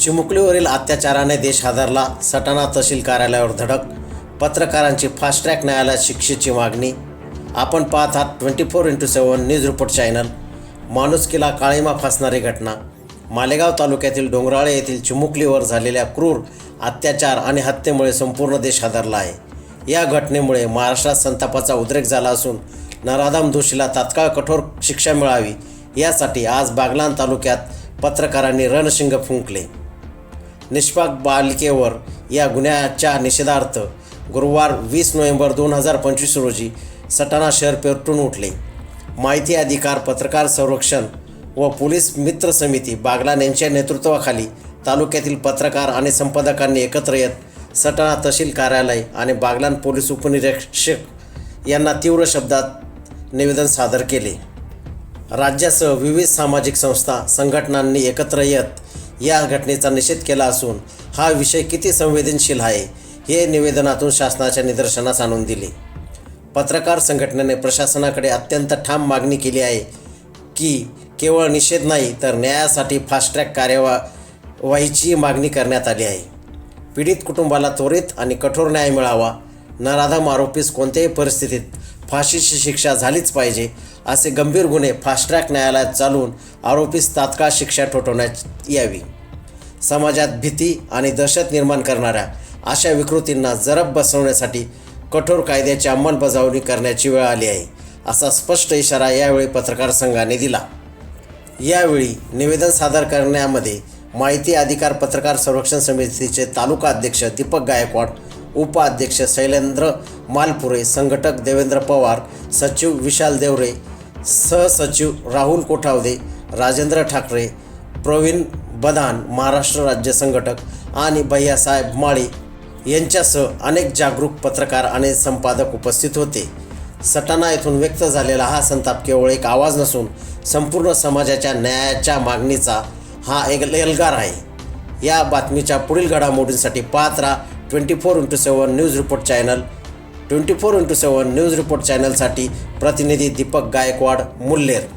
चिमुकलीवरील अत्याचाराने देश हादरला. सटाणा तहसील कार्यालयावर धडक. पत्रकारांची फास्ट ट्रॅक न्यायालयात शिक्षेची मागणी. आपण पाहत आहात twenty four into seven news report channel माणुसकीला काळीमा फासणारी घटना. मालेगाव तालुक्यातील डोंगराळे येथील चिमुकलीवर झालेल्या क्रूर अत्याचार आणि हत्येमुळे संपूर्ण देश हादरला आहे. या घटनेमुळे महाराष्ट्रात संतापाचा उद्रेक झाला असून नराधाम दोषीला तात्काळ कठोर शिक्षा मिळावी. यासाठी आज बागलान तालुक्यात पत्रकारांनी रणशिंग फुंकले. निष्पाक बालिकेवर या गुन्ह्याच्या निषेधार्थ गुरुवार वीस नोव्हेंबर दोन हजार पंचवीस रोजी सटाणा शहर पेटून उठले. माहिती अधिकार पत्रकार संरक्षण व पोलीस मित्र समिती बागलान यांच्या नेतृत्वाखाली तालुक्यातील पत्रकार आणि संपादकांनी एकत्र येत सटाणा तहसील कार्यालय आणि बागलान पोलीस उपनिरीक्षक यांना तीव्र शब्दात निवेदन सादर केले. राज्यासह विविध सामाजिक संस्था संघटनांनी एकत्र येत या घटनेचा निषेध केला असून हा विषय किती संवेदनशील आहे हे निवेदनातून शासनाच्या निदर्शनास आणून दिले. पत्रकार संघटनेने प्रशासनाकडे अत्यंत ठाम मागणी केली आहे की केवळ निषेध नाही तर न्यायासाठी फास्ट ट्रॅक कार्यवाहीची मागणी करण्यात आली आहे. पीडित कुटुंबाला त्वरित आणि कठोर न्याय मिळावा नराधम आरोपीस कोणत्याही परिस्थितीत फाशीची शिक्षा झालीच पाहिजे असे गंभीर गुन्हे फास्ट ट्रॅक न्यायालयात चालवून आरोपीस तात्काळ शिक्षा ठोठवण्यात यावी. समाजात भीती आणि दहशत निर्माण करणाऱ्या अशा विकृतींना जरब बसवण्यासाठी कठोर कायद्याची अंमलबजावणी करण्याची वेळ आली आहे असा स्पष्ट इशारा यावेळी पत्रकार संघाने दिला. यावेळी निवेदन सादर करण्यामध्ये माहिती अधिकार पत्रकार संरक्षण समितीचे तालुका अध्यक्ष दीपक गायकवाड उपाध्यक्ष शैलेंद्र मालपुरे संघटक देवेंद्र पवार सचिव विशाल देवरे सहसचिव राहुल कोठावदे राजेंद्र ठाकरे प्रवीण बदान महाराष्ट्र राज्य संघटक आणि भैयासाहेब माळी यांच्यासह अनेक जागरूक पत्रकार आणि संपादक उपस्थित होते. सटाणा येथून व्यक्त झालेला हा संताप केवळ एक आवाज नसून संपूर्ण समाजाच्या न्यायाच्या मागणीचा हा एक एल्गार आहे. या बातमीच्या पुढील घडामोडींसाठी पाहत राहा twenty four into seven news report channel twenty four into seven news report चॅनलसाठी प्रतिनिधी दीपक गायकवाड मुल्लेर.